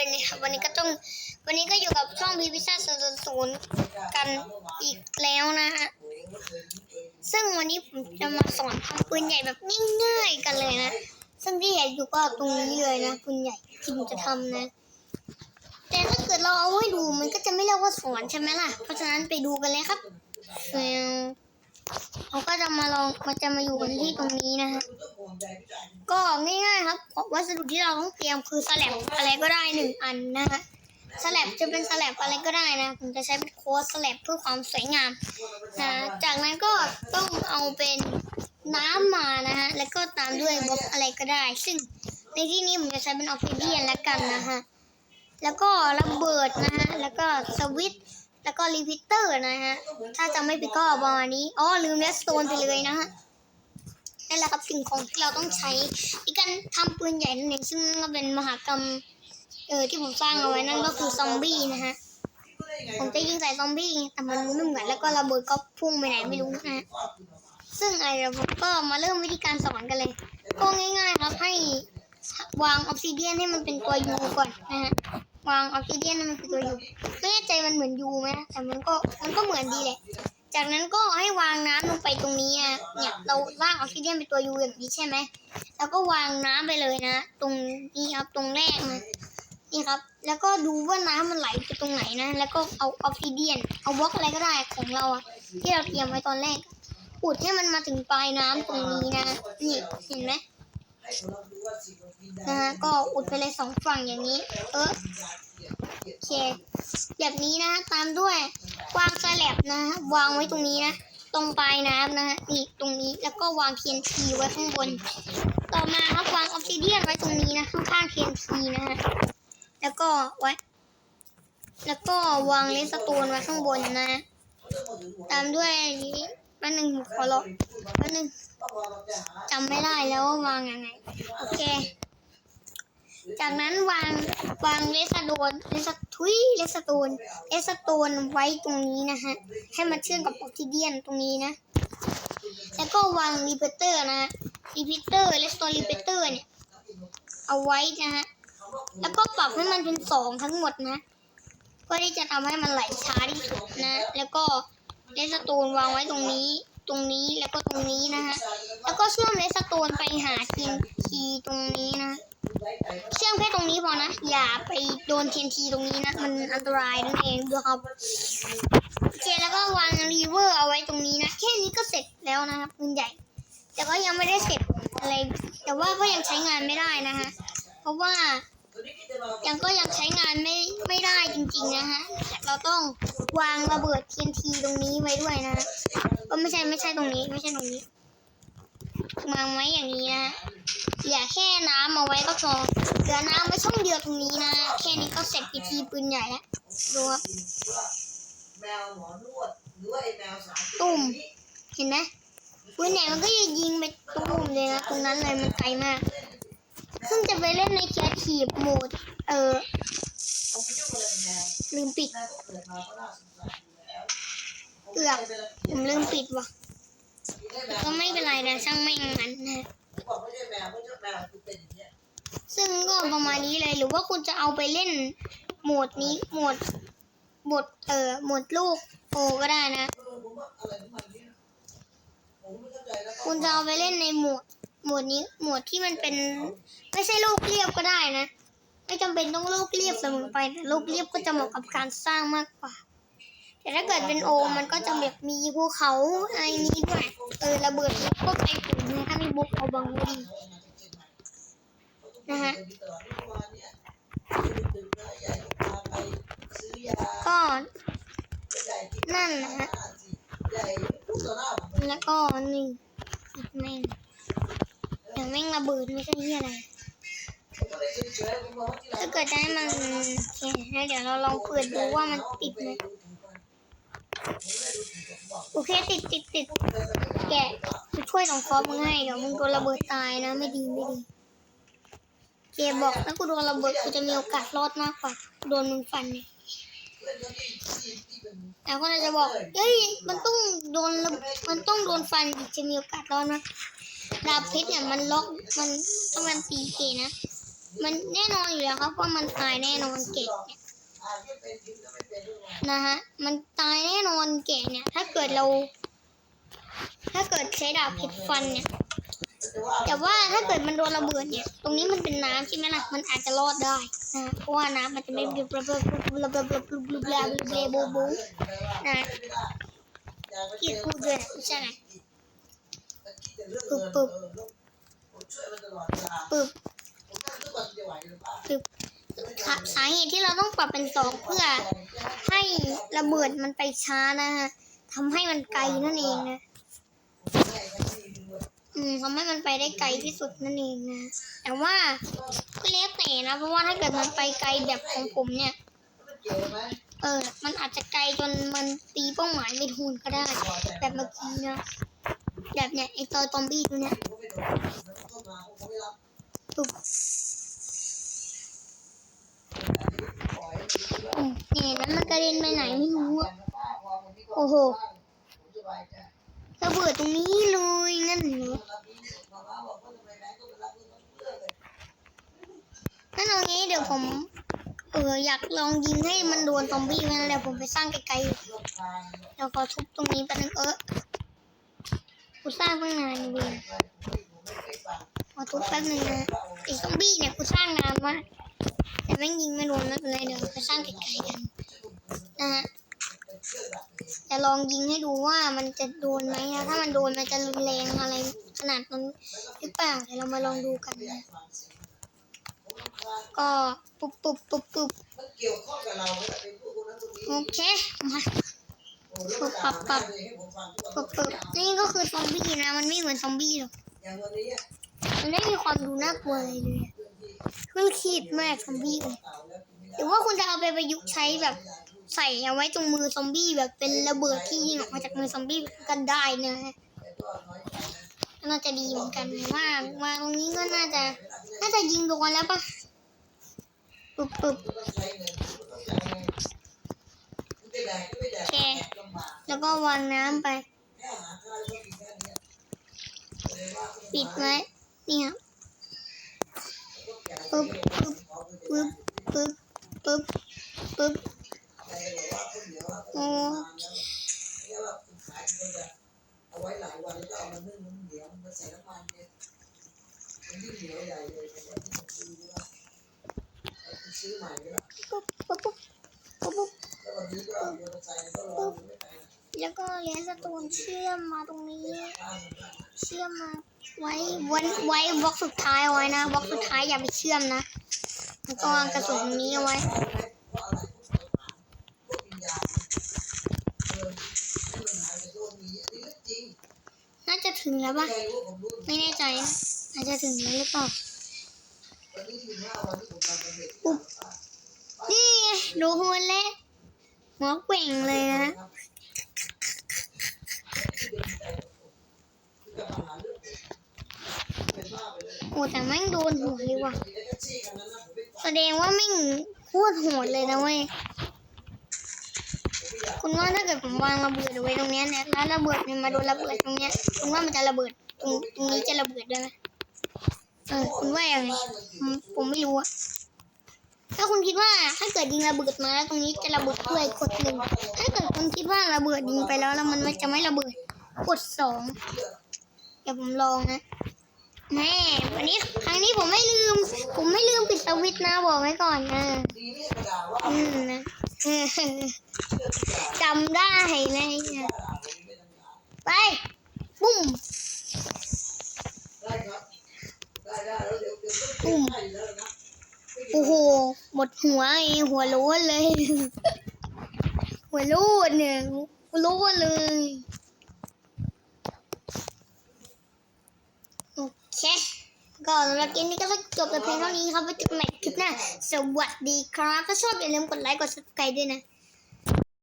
ด้วยนะครับวันนี้ก็ต้องวันนี้ก็อยู่กับช่องพีพิซ่าศูนย์ศูนย์กันอีกแล้วนะฮะซึ่งวันนี้ผมจะมาสอนทำปืนใหญ่แบบง่ายๆกันเลยนะซึ่งที่เห็นอยู่ก็ตรงนี้เลยนะปืนใหญ่ที่ผมจะทำนะ แต่ถ้าเกิดเราเอาให้ดูมันก็จะไม่เรียกว่าสอนใช่ไหมล่ะ เพราะฉะนั้นไปดูกันเลยครับ เออเราก็จะมาลองมันจะมาอยู่กันที่ตรงนี้นะฮะก็ง่ายๆครับวัสดุที่เราต้องเตรียมคือสแลบอะไรก็ได้หนึ่งอันนะฮะสแลบจะเป็นสแลบอะไรก็ได้นะผมจะใช้เป็นโค้ดสแลบเพื่อความสวยงามนะจากนั้นก็ต้องเอาเป็นน้ำมานะฮะแล้วก็ตามด้วยบล็อกอะไรก็ได้ ซึ่งในที่นี้ผมจะใช้เป็นออฟฟิเดียนละกันนะฮะแล้วก็ระเบิดนะฮะแล้วก็สวิต แล้วก็รีพิเตอร์นะฮะ ถ้าจำไม่ผิดก็ประมาณนี้ อ๋อ ลืมเลสโตนไปเลยนะฮะ นั่นแหละครับสิ่งของที่เราต้องใช้ในการทำปืนใหญ่นั่นเองซึ่งก็เป็นมหากรรม เออที่ผมสร้างเอาไว้นั่นก็คือซอมบี้นะฮะ ผมจะยิงใส่ซอมบี้แต่มันไม่เหมือนแล้วก็ระเบิดก็พุ่งไปไหนไม่รู้นะฮะซึ่งไอ้เราก็มาเริ่มวิธีการสอนกันเลย ก็ง่าย ๆ ครับให้วางออฟซิเดียนให้มันเป็นตัวยูก่อนนะฮะ วางออฟซิเดียนมันเป็นตัวยูไม่แน่ใจมันเหมือนยูไหมแต่มันก็มันก็เหมือนดีแหละ จากนั้นก็ให้วางน้ำลงไปตรงนี้อะเนี่ยเราวางออกซิเจนเป็นตัวยูอย่างนี้ใช่ไหมแล้วก็วางน้ำไปเลยนะ ตรงนี้ครับตรงแรกนะนี่ครับ แล้วก็ดูว่าน้ำมันไหลไปตรงไหนนะ แล้วก็เอาออกซิเดียน เอาบล็อกอะไรก็ได้ของเราอะที่เราเตรียมไว้ตอนแรกอุดให้มันมาถึงปลายน้ำตรงนี้นะ นี่เห็นไหม นะฮะก็อุดไปเลยสองฝั่งอย่างนี้ เออโอเคแบบนี้นะตามด้วยวางสแลบนะวางไว้ตรงนี้นะ ตรงปลายน้ำนะฮะนี่ตรงนี้แล้วก็วาง TNT ไว้ข้างบน ต่อมาครับวางออ s ซิเดียนไว้ตรงนี้นะ ข้างๆ TNT นทีนะฮะแล้วก็ไว้แล้วก็วางเลสโตนไว้ข้างบนนะ ตามด้วยนี้แป๊บนึงขอลอ งแป๊บนึงจำไม่ได้แล้วว่าวางยังไง โอเค จากนั้นวางวางเลสโตนเลสทุยเลสโตนเลสโตนไว้ตรงนี้นะฮะ ให้มันเชื่อมกับออกซิเดียนตรงนี้นะ แล้วก็วางรีเปเตอร์นะรีพิเตอร์เลสโตนรีเปเตอร์เนี่ย เอาไว้นะฮะ แล้วก็ปรับให้มันเป็นสองทั้งหมดนะเพื่อที่จะทำให้มันไหลช้าที่สุดนะ แล้วก็เลสโตนวางไว้ตรงนี้ ตรงนี้แล้วก็ตรงนี้นะฮะ แล้วก็เชื่อมเลสโตนไปหาทีมทีตรงนี้นะ เชื่อมแค่ตรงนี้พอนะ อย่าไปโดน TNT ตรงนี้นะ มันอันตรายนั่นเองด้วยครับโอเคแล้วก็วางรีเวอร์เอาไว้ตรงนี้นะ แค่นี้ก็เสร็จแล้วนะครับปืนใหญ่ แต่ก็ยังไม่ได้เสร็จอะไร แต่ว่าก็ยังใช้งานไม่ได้นะฮะ เพราะว่ายังก็ยังใช้งานไม่ไม่ได้จริงๆนะฮะ เราต้อง วางระเบิด TNT ตรงนี้ไว้ด้วยนะก็ไม่ใช่ไม่ใช่ตรงนี้ ไม่ใช่ตรงนี้วางไว้อย่างนี้นะเหลือแค่น้ำเอาไว้ก็พอเหลือน้ำไว้ช่องเดียวตรงนี้นะแค่นี้ก็เสร็จพิธีปืนใหญ่แล้วดูครับแมวหมอนวดหรือไอ้แมวสาตุ่มเห็นไหมปืนใหญ่มันก็จะยิงไปตุ้มเลยนะตรงนั้นเลยมันไกลมาก ซึ่งจะไปเล่นในแคสทีฟโหมด เออ ลืมปิดเกลือบผมลืมปิดว่ะ ก็ไม่เป็นไรนะช่างไม่งมันนะซึ่งก็ประมาณนี้เลยหรือว่าคุณจะเอาไปเล่นโหมดนี้โหมดโหมดเออโหมดลูกโอก็ได้นะ คุณจะเอาไปเล่นในโหมดโหมดนี้โหมดที่มันเป็น ไม่ใช่โลกเรียบก็ได้นะ ไม่จำเป็นต้องโลกเรียบเสมอไปแต่โลกเรียบก็จะเหมาะกับการสร้างมากกว่า แต่ถ้าเกิดเป็นโอมมันก็จะแบบมีภูเขาอะไรนี้ด้วยเออระเบิดแล้วก็ไปถึงนะถ้ามีบุกเอาบังดีนะฮะก่อนนั่นนะฮะแล้วก็นี่แม่งเดี๋ยวแม่งระเบิดไม่ใช่ที่อะไร ถ้าเกิดจะให้มันโอเคแล้วเดี๋ยวเราลองเปิดดูว่ามันติดไหมโอเคติดติดติดแกะช่วยสองคอมึงให้เดี๋ยวมึงโดนระเบิดตายนะไม่ดีไม่ดีเจบอกถ้ากูโดนระเบิดกูจะมีโอกาสรอดมากกว่าโดนมึงฟันเนี่ยแล้วก็จะบอกเฮ้ยมันต้องโดนมันต้องโดนฟันถึงจะมีโอกาสรอดนะดาบเพชรเนี่ยมันล็อกมันต้องมันตีเกนะ มันแน่นอนอยู่แล้วครับว่ามันตายแน่นอนเกะเนี่ยนะฮะ มันตายแน่นอนเกะเนี่ย ถ้าเกิดเรา ถ้าเกิดใช้ดาบผิดฟันเนี่ย แต่ว่าถ้าเกิดมันโดนระเบิดเนี่ย ตรงนี้มันเป็นน้ำใช่ไหมล่ะ มันอาจจะรอดได้นะเพราะว่าน้ำมันจะไม่ระเบิดระเบิดระเบิดระเบิดระเบิดระเบิดบูบูนะกี่พูดเลยนะใช่ไหมปึ๊บปึ๊บปึ๊บ สาสาเหตุที่เราต้องปรับเป็นสองเพื่อ ให้ระเบิดมันไปช้านะฮะทำให้มันไกลนั่นเองนะ อืมทำให้มันไปได้ไกลที่สุดนั่นเองนะ แต่ว่าก็แล้วแต่นะ เพราะว่าถ้าเกิดมันไปไกลแบบของผมเนี่ย เออ มันอาจจะไกลจนมันตีเป้าหมายไม่ถูกก็ได้ แบบเมื่อกี้นะ แบบเนี้ยไอตัวซอมบี้ตัวเนี้ยปุ๊บ ปล่อย อืม เนี่ยนั้นมันกระเด็นไปไหนไม่รู้อะโอ้โหระเบิดตรงนี้เลยงั้นเหรอมาม่าบอกว่าทำไมแม่ก็ไปรับเพื่อนเพื่อนเลยงั้นเอางี้เดี๋ยวผม เอออยากลองยิงให้มันโดนซอมบี้นั่นแหละผมไปสร้างไกลๆแล้วก็ทุบตรงนี้ไปนึงเออกูสร้างตั้งนานเองขอทุบแป๊บนึงนะไอ้ซอมบี้เนี่ยกูสร้างนานมาก แต่แม่งยิงไม่โดนไม่เป็นไรเดี๋ยวไปสร้างไกลๆกันนะฮะจะลองยิงให้ดูว่ามันจะโดนไหมนะถ้ามันโดนมันจะรุนแรงอะไรขนาดนั้นหรือเปล่าเดี๋ยวเรามาลองดูกันนะก็ปุบปุบปุบปุบโอเคมาปุบปับปับปุบปุบนี่ก็คือซอมบี้นะมันไม่เหมือนซอมบี้หรอกมันไม่มีความดูน่ากลัวเลยเพื่อนที่ มันขีดมากซอมบี้หรือว่าคุณจะเอาไปประยุกต์ใช้แบบ ใส่เอาไว้ตรงมือซอมบี้แบบเป็นระเบิดที่ยิงออกมาจากมือซอมบี้กันได้นะฮะแต่ก็น้อยใจนะก็น่าจะดีเหมือนกันว่าวาตรงนี้ก็น่าจะ น่าจะยิงโดนแล้วปะปึ๊บปึ๊บโอเค แล้วก็วางน้ำไป ปิดไว้เนี่ยปึ๊บ ปึ๊บปึ๊บปึ๊บปึ๊บปึ๊บใจบอกว่าคนเดียวว่าโอ้แค่ว่าคุณขายมันจะเอาไว้หลายวันแล้วก็เอามานึ่งมันเหนียวมันใส่น้ำมันเนี่ยมันยิ่งเหนียวใหญ่เลยแต่ว่าที่ผมซื้อว่าซื้อใหม่ก็แล้วปึ๊บปึ๊บปึ๊บปึ๊บปึ๊บแล้ววันนี้ก็เอามอเตอร์ไซค์ก็รออยู่ไม่ไปแล้วก็เลนสโตนเชื่อมมาตรงนี้ข้างมันเชื่อมมา ไว้ไว้ไว้บล็อกสุดท้ายไว้นะบล็อกสุดท้ายอย่าไปเชื่อมนะแล้วก็วางกระสุนนี้ไว้น่าจะถึงแล้วป่ะไม่แน่ใจนะอาจจะถึงแล้วหรือเปล่าปุ๊บนี่ดูหัวเล็กหัวเป่งเลยนะ โอ้แต่แม่งโดนหัวเลยว่ะ แสดงว่าแม่งโคตรโหดเลยนะเว้ย คุณว่าถ้าเกิดผมวางระเบิดเอาไว้ตรงเนี้ยนี่ยแล้วระเบิดมันมาโดนระเบิดตรงเนี้ย คุณว่ามันจะระเบิดตรงตรงนี้จะระเบิดด้วยไหมเออคุณว่ายังไงผมผมไม่รู้อะถ้าคุณคิดว่าถ้าเกิดยิงระเบิดมาแล้วตรงนี้จะระเบิดด้วยกดหนึ่งถ้าเกิดคุณคิดว่าระเบิดยิงไปแล้วแล้วมันจะไม่ระเบิดกดสองเดี๋ยวผมลองนะ แม่วันนี้ครั้งนี้ผมไม่ลืม ผมไม่ลืมปิดสวิตช์นะบอกไว้ก่อนนะอืมนะจำได้นะเนี่ยไปปุ้มได้ครับได้ได้แล้วเดี๋ยวเดี๋ยวต้องให้แล้วนะโอ้โหหมดหัวไอหัวโล้นเลย หัวโล้นเนี่ยหัวโล้นเลย โอ เคก็สำหรับเกมนี้ก็จบแต่เพียงเท่านี้ครับไว้เจอกันใหม่คลิปหน้า สวัสดีครับ ถ้าชอบอย่าลืมกดไลค์ กด subscribe ด้วยนะ